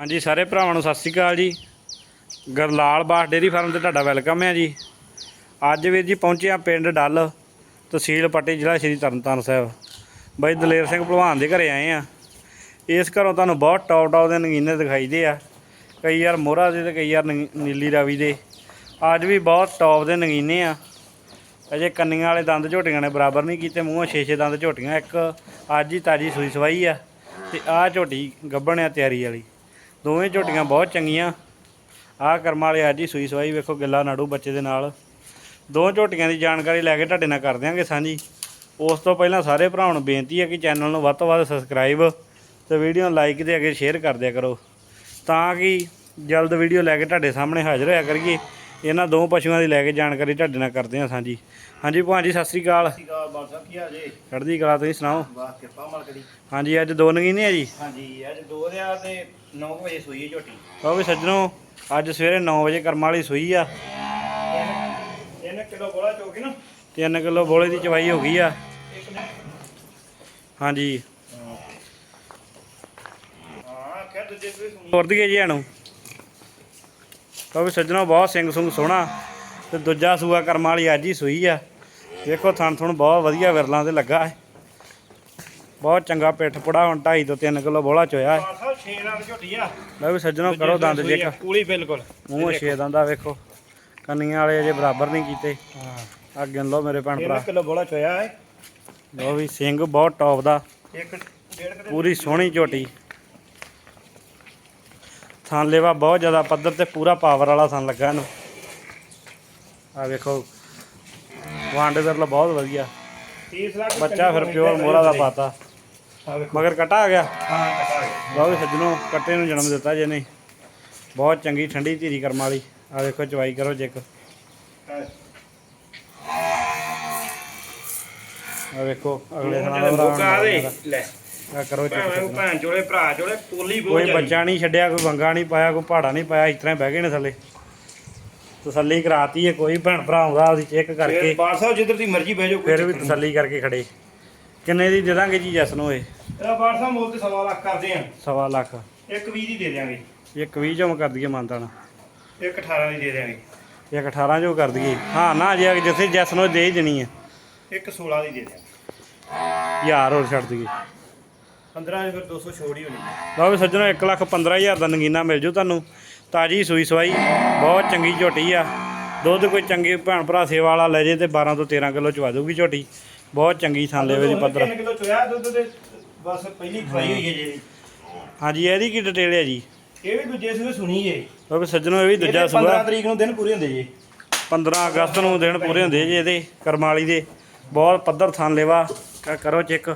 ਹਾਂਜੀ, ਸਾਰੇ ਭਰਾਵਾਂ ਨੂੰ ਸਤਿ ਸ਼੍ਰੀ ਅਕਾਲ ਜੀ। ਗਰਲਾਲ ਬਾਸ ਡੇਰੀ ਫਾਰਮ ਤੇ ਤੁਹਾਡਾ ਵੈਲਕਮ ਹੈ ਜੀ। ਅੱਜ ਵੀਰ ਜੀ ਪਹੁੰਚੇ ਆ ਪਿੰਡ ਡੱਲ, ਤਹਿਸੀਲ ਪੱਟੀ, ਜ਼ਿਲ੍ਹਾ ਸ਼੍ਰੀ ਤਰਨਤਾਰਨ ਸਾਹਿਬ। ਬਾਈ ਦਲੇਰ ਸਿੰਘ ਭਲਵਾਨ ਦੇ ਘਰੇ ਆਏ ਆ ਇਸ ਘਰੋਂ ਤੁਹਾਨੂੰ ਬਹੁਤ ਟੌਪ ਟੌਪ ਦੇ ਨਗੀਨੇ ਦਿਖਾਈ ਦੇ ਆ। ਕਈ ਯਾਰ ਮੋਹਰਾ ਦੇ ਤੇ ਕਈ ਯਾਰ ਨੀਲੀ ਰਾਵੀ ਦੇ। ਅੱਜ ਵੀ ਬਹੁਤ ਟੌਪ ਦੇ ਨਗੀਨੇ ਆ। ਅਜੇ ਕੰਨੀਆਂ ਵਾਲੇ ਦੰਦ ਝੋਟੀਆਂ ਨੇ ਬਰਾਬਰ ਨਹੀਂ ਕੀਤੇ, ਮੂੰਹੋਂ ਛੇ ਛੇ ਦੰਦ ਝੋਟੀਆਂ, ਇੱਕ ਅੱਜ ਹੀ ਤਾਜੀ ਸੂਈ ਸਵਾਈ ਆ। ਤੇ ਆਹ ਝੋਟੀ ਗੱਭਣ ਆ ਤਿਆਰੀ ਵਾਲੀ। ਦੋਵੇਂ ਝੋਟੀਆਂ ਬਹੁਤ ਚੰਗੀਆਂ। ਆਹ ਕਰਮਾਂ ਵਾਲੇ ਅੱਜ ਹੀ ਸੂਈ ਸਵਾਈ ਵੇਖੋ ਗਿੱਲਾ ਨਾੜੂ ਬੱਚੇ ਦੇ ਨਾਲ। ਦੋ ਝੋਟੀਆਂ ਦੀ ਜਾਣਕਾਰੀ ਲੈ ਕੇ ਤੁਹਾਡੇ ਨਾਲ ਕਰ ਦਿਆਂਗੇ ਸਾਂਝੀ। ਉਸ ਤੋਂ ਪਹਿਲਾਂ ਸਾਰੇ ਭਰਾਵਾਂ ਨੂੰ ਬੇਨਤੀ ਹੈ ਕਿ ਚੈਨਲ ਨੂੰ ਵੱਧ ਤੋਂ ਵੱਧ ਸਬਸਕ੍ਰਾਈਬ ਤੇ ਵੀਡੀਓ ਨੂੰ ਲਾਈਕ ਦੇ ਅੱਗੇ ਸ਼ੇਅਰ ਕਰ ਦਿਆ ਕਰੋ। ਤਾਂ ਕਿ ਜਲਦ ਵੀਡੀਓ ਲੈ ਕੇ ਤੁਹਾਡੇ ਸਾਹਮਣੇ ਹਾਜ਼ਰ ਹੋਇਆ ਕਰੀਏ। ਇਹਨਾਂ ਦੋ ਪਸ਼ੂਆਂ ਦੀ ਲੈ ਕੇ ਜਾਣਕਾਰੀ ਤੁਹਾਡੇ ਨਾਲ ਕਰਦੇ ਹਾਂ ਸਾਂਝੀ। ਹਾਂਜੀ ਭਾਜੀ ਸਤਿ ਸ੍ਰੀ ਅਕਾਲ। ਜੇ? ਚੜ੍ਹਦੀ ਕਲਾ ਤੁਸੀਂ ਸੁਣਾਓ? ਵਾਹ ਕਿਰਪਾ ਮਾਲਕ ਦੀ। ਹਾਂਜੀ ਅੱਜ ਦੋ ਨਗੀਨੇ ਆ ਜੀ? ਹਾਂਜੀ ਅੱਜ ਦੋ ਦਿਆ ਤੇ 9 ਵਜੇ ਸੋਈ ਹੈ ਝੋਟੀ। ਉਹ ਵੀ ਸੱਜਣੋ ਅੱਜ ਸਵੇਰੇ 9 ਵਜੇ ਕਰਮਾਂ ਵਾਲੀ ਸੂਈ ਆ। ਇਹਨੇ ਕਿਲੋ ਗੋਲਾ ਚੋਕੇ ਨਾ। 3 ਕਿਲੋ ਬੋਲੇ ਦੀ ਚਵਾਈ ਹੋ ਗਈ ਆ। ਹਾਂਜੀ। ਹਾਂ ਦੂਜੇ ਸੂਏ ਸੁਣੀ ਤੋਰ ਦਈਏ ਜੀ ਇਹਨੂੰ। ਉਹ ਵੀ ਸੱਜਣੋ ਬਹੁਤ ਸਿੰਘ ਸੁੰਗ ਸੋਹਣਾ ਤੇ ਦੂਜਾ ਸੂਆ ਕਰਮਾਂ ਵਾਲੀ ਅੱਜ ਹੀ ਸੂਈ ਆ। ਵੇਖੋ ਥਣ ਥਣ ਬਹੁਤ ਵਧੀਆ ਵਿਰਲਾਂ ਤੇ ਲੱਗਾ ਹੈ। ਬਹੁਤ ਚੰਗਾ ਪਿੱਠ ਪੁੜਾ ਹੁਣ 2.5 ਤੋਂ 3 ਕਿਲੋ ਬੋਲਾ ਚੋਇਆ ਹੈ। ਬਾਦਸ਼ਾਹ 6 ਨਾਲ ਝੋਟੀ ਆ। ਲੈ ਵੀ ਸੱਜਣੋ ਕਰੋ ਦੰਦ ਜੇਕ ਪੂਰੀ ਬਿਲਕੁਲ। ਮੂੰਹ ਛੇ ਦੰਦਾ ਵੇਖੋ। ਕੰਨੀਆਂ ਵਾਲੇ ਅਜੇ ਬਰਾਬਰ ਨਹੀਂ ਕੀਤੇ। ਹਾਂ। ਆ ਗਿਣ ਲਓ ਮੇਰੇ ਭੈਣ ਭਰਾ। ਇਹਨੇ ਕਿਲੋ ਗੋਲਾ ਚੋਇਆ ਹੈ। ਲਓ ਵੀ ਸਿੰਘ ਬਹੁਤ ਟੌਪ ਦਾ। ਇੱਕ ਡੇਢ ਕਿਲੋ ਪੂਰੀ ਸੋਹਣੀ ਝੋਟੀ। ਥਣ ਲੇਵਾ ਬਹੁਤ ਜ਼ਿਆਦਾ ਪੱਧਰ ਤੇ ਪੂਰਾ ਪਾਵਰ ਵਾਲਾ ਥਣ ਲੱਗਾ ਇਹਨੂੰ। ਆ ਵੇਖੋ ਵਾਂਡੇ ਵਿਰਲਾ ਬਹੁਤ ਵਧੀਆ। 30 ਲੱਖ ਬੱਚਾ ਫਿਰ ਪਿਓਰ ਮੋਹਰਾ ਦਾ ਪਾਤਾ। ਆ ਮਗਰ ਕਟਾ ਆ ਗਿਆ। ਹਾਂ ਕਟਾ ਗਿਆ। ਬਹੁਤ ਸੱਜਣੋ ਕੱਟੇ ਨੂੰ ਜਨਮ ਦਿੱਤਾ ਜਿਹਨੇ ਬਹੁਤ ਚੰਗੀ ਠੰਡੀ ਧੀਰੀ ਕਰਮ ਵਾਲੀ। ਆ ਵੇਖੋ ਚਵਾਈ ਕਰੋ ਜੇਕ ਆ ਵੇਖੋ ਅਗਲੇ ਥਾਂ ਦਾ ਦੇ। ਲੈ। ਆ ਕਰੋ ਭਾਵੇਂ ਉਹ ਭੈਣ ਚੋਲੇ ਭਰਾ ਚੋਲੇ ਪੋਲੀ ਬਹੁਤ ਕੋਈ। ਬੱਚਾ ਨਹੀਂ ਛੱਡਿਆ ਕੋਈ ਵੰਗਾ ਨਹੀਂ ਪਾਇਆ ਕੋਈ ਪਹਾੜਾ ਨਹੀਂ ਪਾਇਆ ਇਸ ਤਰ੍ਹਾਂ ਹੀ ਬਹਿ ਗਏ ਨੇ ਥੱਲੇ। ਤਸੱਲੀ ਕਰਾਤੀ ਹੈ ਕੋਈ ਭੈਣ ਭਰਾ ਆਉਂਦਾ ਉਹਦੀ ਚੈੱਕ ਕਰਕੇ। ਬਾਦ ਸਾਹਿਬ ਜਿੱਧਰ ਦੀ ਮਰਜ਼ੀ ਬਹਿ ਜਾਓ ਕੋਈ ਫਿਰ ਵੀ ਤਸੱਲੀ ਕਰਕੇ ਖੜੇ। ਕਿੰਨੇ ਦੀ ਦੇ ਦਾਂਗੇ ਜੀ ਜਸ ਨੂੰ ਇਹ ਇਹਦਾ ਬਾਦ ਸਾਹਿਬ ਮੁੱਲ ਤੇ ਸਵਾ ਲੱਖ ਕਰਦੇ ਆ। ਸਵਾ ਲੱਖ। ਇੱਕ 20 ਦੀ ਦੇ ਦਿਆਂਗੇ। ਇੱਕ 20 ਚੋਂ ਕਰ ਦਈਏ ਮਾਨਤਾਣਾ ਇੱਕ 18 ਦੀ ਦੇ ਦਿਆਂਗੇ। ਇੱਕ 18 ਚੋਂ ਕਰ ਦਈਏ। ਹਾਂ ਨਾ ਜੇ ਜਿੱਥੇ ਜਸ ਨੂੰ ਦੇ ਹੀ ਦੇਣੀ ਹੈ। ਇੱਕ 16 ਦੀ ਦੇ ਦਿਆਂਗੇ। ਯਾਰ ਹੋਰ ਛੱਡ ਦਈਏ। 15 ਦੀ ਫਿਰ 200 ਛੋੜ ਹੀ ਹੋਣੀ। ਲਓ ਵੀ ਸੱਜਣੋ 1 ਲੱਖ 15000 ਦਾ ਨਗੀਨਾ ਮਿਲ ਜੂ ਤੁਹਾਨੂੰ। ਤਾਜੀ ਸੂਈ ਸਵਾਈ ਬਹੁਤ ਚੰਗੀ ਝੋਟੀ ਆ। ਦੁੱਧ ਕੋਈ ਚੰਗੇ ਭੈਣ ਭਰਾ ਸੇਵਾ ਵਾਲਾ ਲੈ ਜੇ ਤੇ 12 ਤੋਂ 13 ਕਿਲੋ ਚਵਾ ਦੂਗੀ ਝੋਟੀ। ਬਹੁਤ ਚੰਗੀ ਥਾਂ ਲੈਵੇ ਦੀ ਪੱਧਰ। 3 ਕਿਲੋ ਚੋਇਆ ਦੁੱਧ ਦੇ ਬਸ ਪਹਿਲੀ ਖਵਾਈ ਹੋਈ ਹੈ ਜੀ। ਹਾਂਜੀ ਇਹਦੀ ਕੀ ਡਿਟੇਲ ਹੈ ਜੀ? ਇਹ ਵੀ ਦੂਜੇ ਸੂਏ ਸੁਣੀ ਜੇ ਲਓ ਵੀ ਸੱਜਣੋ ਇਹ ਵੀ ਦੂਜਾ ਇਹਦੇ 15 ਸੂਆ ਤਰੀਕ ਨੂੰ ਦਿਨ ਪੂਰੇ ਹੁੰਦੇ ਜੀ। 15 ਅਗਸਤ ਨੂੰ ਦਿਨ ਪੂਰੇ ਹੁੰਦੇ ਜੀ ਇਹਦੇ ਕਰਮਾਲੀ ਦੇ। ਬਹੁਤ ਪੱਧਰ ਥਾਂ ਲੈਵਾ। ਕਰੋ ਚੈੱਕ।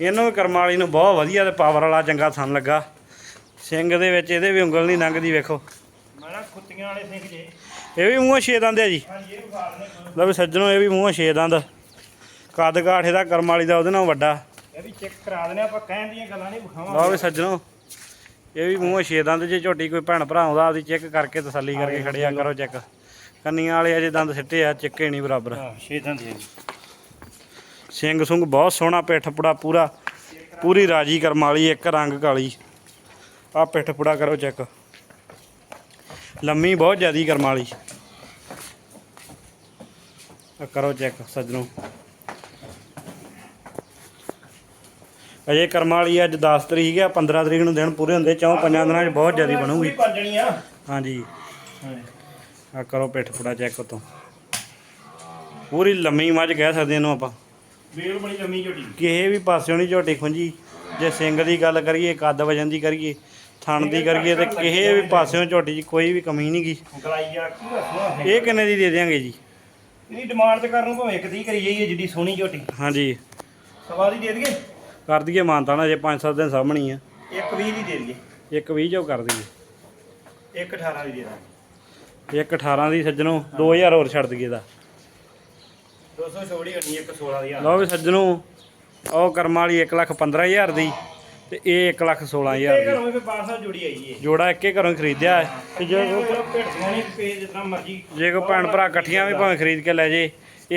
ਇਹਨੂੰ ਵੀ ਕਰਮਾਲੀ ਨੂੰ ਬਹੁਤ ਵਧੀਆ ਤੇ ਪਾਵਰ ਵਾਲਾ ਚੰਗਾ ਥਾਂ ਲੱਗਾ। ਸਿੰਘ ਦੇ ਵਿੱਚ ਇਹਦੇ ਵੀ ਉਂਗਲ ਨਹੀਂ ਲੰਘਦੀ ਵੇਖੋ। ਮੈਂ ਨਾ ਖੁੱਤੀਆਂ ਵਾਲੇ ਸਿੰਘ ਜੇ। ਇਹ ਵੀ ਮੂੰਹੋਂ ਛੇ ਦੰਦ ਆ ਜੀ। ਲਓ ਵੀ ਸੱਜਣੋ ਇਹ ਵੀ ਮੂੰਹੋਂ ਛੇ ਦੰਦ। ਕੱਦ ਕਾਠ ਇਹਦਾ ਕਰਮ ਵਾਲੀ ਦਾ ਉਹਦੇ ਨਾਲ ਵੱਡਾ। ਇਹ ਵੀ ਚੈੱਕ ਕਰਾ ਦਨੇ ਆਪਾਂ ਕਹਿਣ ਦੀਆਂ ਗੱਲਾਂ ਨਹੀਂ ਲਓ ਵਿਖਾਵਾਂਗੇ ਵੀ ਸੱਜਣੋ ਇਹ ਵੀ ਮੂੰਹੋਂ ਛੇ ਦੰਦ ਜੇ ਝੋਟੀ ਕੋਈ ਭੈਣ ਭਰਾ ਆਉਂਦਾ ਉਹਦੀ ਚੈੱਕ ਕਰਕੇ ਤਸੱਲੀ ਕਰਕੇ ਖੜਿਆ ਕਰੋ ਚੈੱਕ। ਕੰਨੀਆਂ ਵਾਲੇ ਅਜੇ ਦੰਦ ਸਿੱਟੇ ਆ ਚਿੱਕੇ ਨਹੀਂ ਬਰਾਬਰ। ਹਾਂ ਛੇ ਦਿਨ ਦੇ ਸਿੰਘ ਸੁੰਗ ਬਹੁਤ ਸੋਹਣਾ ਪਿੱਠ ਪੁੜਾ ਪੂਰਾ ਪੂਰੀ ਰਾਜੀ ਕਰਮ ਵਾਲੀ ਇੱਕ ਰੰਗ ਕਾਲੀ। ਆ ਪਿੱਠ ਪੁੜਾ ਕਰੋ ਚੈੱਕ। ਲੰਮੀ ਬਹੁਤ ਜ਼ਿਆਦੀ ਕਰਮ ਵਾਲੀ ਆ ਕਰੋ ਚੈੱਕ ਸੱਜਣੋ। ਅਜੇ ਕਰਮ ਵਾਲੀ ਅੱਜ 10 ਤਰੀਕ ਆ 15 ਤਰੀਕ ਨੂੰ ਦਿਨ ਪੂਰੇ ਹੁੰਦੇ ਚੌਂ ਪੰਜਾਂ ਦਿਨਾਂ 'ਚ ਬਹੁਤ ਜ਼ਿਆਦੀ ਬਣੂਗੀ। ਹਾਂਜੀ। ਆ ਕਰੋ ਪਿੱਠ ਪੁੜਾ ਚੈੱਕ ਉਤੋਂ। ਪੂਰੀ ਲੰਮੀ ਮੱਝ ਕਹਿ ਸਕਦੇ ਇਹਨੂੰ ਆਪਾਂ। ਵੇਲ ਬੜੀ ਲੰਮੀ ਝੋਟੀ। ਕਿਸੇ ਵੀ ਪਾਸਿਓਂ ਨਹੀਂ ਝੋਟੀ ਖੁੰਜੀ ਜੇ ਸਿੰਘ ਦੀ ਗੱਲ ਕਰੀਏ ਕੱਦ ਵਜਨ ਦੀ ਕਰੀਏ ਥਣ ਦੀ ਕਰੀਏ ਤੇ ਕਿਸੇ ਵੀ ਪਾਸਿਓਂ ਝੋਟੀ 'ਚ ਕੋਈ ਵੀ ਕਮੀ ਨਹੀਂ ਗਈ ਇਹ ਕਿੰਨੇ ਦੀ ਦੇ ਦਿਆਂਗੇ ਜੀ? ਇਹਦੀ ਡਿਮਾਂਡ ਤੇ ਕਰਨ ਨੂੰ ਭਾਵੇਂ ਇੱਕ ਦੀ ਕਰੀ ਜਾਈਏ ਜਿੱਡੀ ਸੋਹਣੀ ਝੋਟੀ। ਹਾਂਜੀ। ਸਵਾ ਦੀ ਦੇ ਦਈਏ? ਕਰ ਦਈਏ ਮਾਨਤਾ ਨਾ ਜੇ 5-7 ਦਿਨ ਸਾਹਮਣੀ ਆ। ਇੱਕ 20 ਦੀ ਦੇ ਦਈਏ। ਇੱਕ 20 ਚੋਂ ਕਰ ਦਈਏ। ਇੱਕ 18 ਦੀ ਦੇ ਦਾਂਗੇ। ਇੱਕ 18 ਦੀ ਸੱਜਣੋ 2000 ਹੋਰ ਛੱਡ ਦਈਏ ਦਾ। 200 ਛੋੜੀ ਹੋਣੀ ਇੱਕ 16 ਦੀ ਆ ਲਓ ਵੀ ਸੱਜਣੋ ਉਹ ਕਰਮ ਵਾਲੀ 1 ਲੱਖ 15000 ਦੀ ਤੇ ਇਹ 1 ਲੱਖ 16000 ਇਹ ਦੀ। ਘਰੋਂ ਵੀ 500 ਜੁੜੀ ਆਈ ਏ। ਜੋੜਾ ਇੱਕੇ ਘਰੋਂ ਖਰੀਦਿਆ ਹੈ। ਤੇ ਜੇ ਕੋਈ ਭੇਟੀਆਂ ਨਹੀਂ ਪੇ ਜਿੰਨਾ ਮਰਜ਼ੀ ਜੇ ਕੋਈ ਭੈਣ ਭਰਾ ਇਕੱਠੀਆਂ ਵੀ ਭਾਵੇਂ ਖਰੀਦ ਕੇ ਲੈ ਜੇ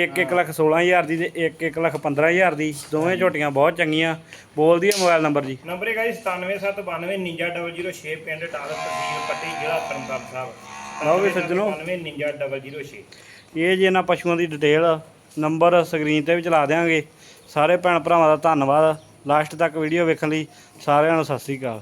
ਇੱਕ ਇੱਕ ਲੱਖ 16000 ਦੀ ਤੇ ਇੱਕ ਇੱਕ ਲੱਖ 15000 ਦੀ। ਦੋਵੇਂ ਝੋਟੀਆਂ ਬਹੁਤ ਚੰਗੀਆਂ। ਬੋਲਦੀ ਹੈ ਮੋਬਾਈਲ ਨੰਬਰ ਜੀ। ਨੰਬਰ ਹੈਗਾ ਜੀ 9779299006 ਪਿੰਡ ਟਾਲ ਤਹਿਸੀਲ ਪੱਟੀ ਜ਼ਿਲ੍ਹਾ ਤਰਨਤਾਰਨ ਸਾਹਿਬ। ਲਓ ਵੀ ਸੱਜਣੋ। 9779299006 ਇਹ ਜੀ ਇਹਨਾਂ ਪਸ਼ੂਆਂ ਦੀ ਡਿਟੇਲ ਨੰਬਰ ਸਕਰੀਨ ਤੇ ਵੀ ਚਲਾ ਦਿਆਂਗੇ। ਸਾਰੇ ਭੈਣ ਭਰਾਵਾਂ ਦਾ ਧੰਨਵਾਦ। ਲਾਸਟ ਤੱਕ ਵੀਡੀਓ ਵੇਖਣ ਲਈ ਸਾਰਿਆਂ ਨੂੰ ਸਤਿ ਸ੍ਰੀ ਅਕਾਲ।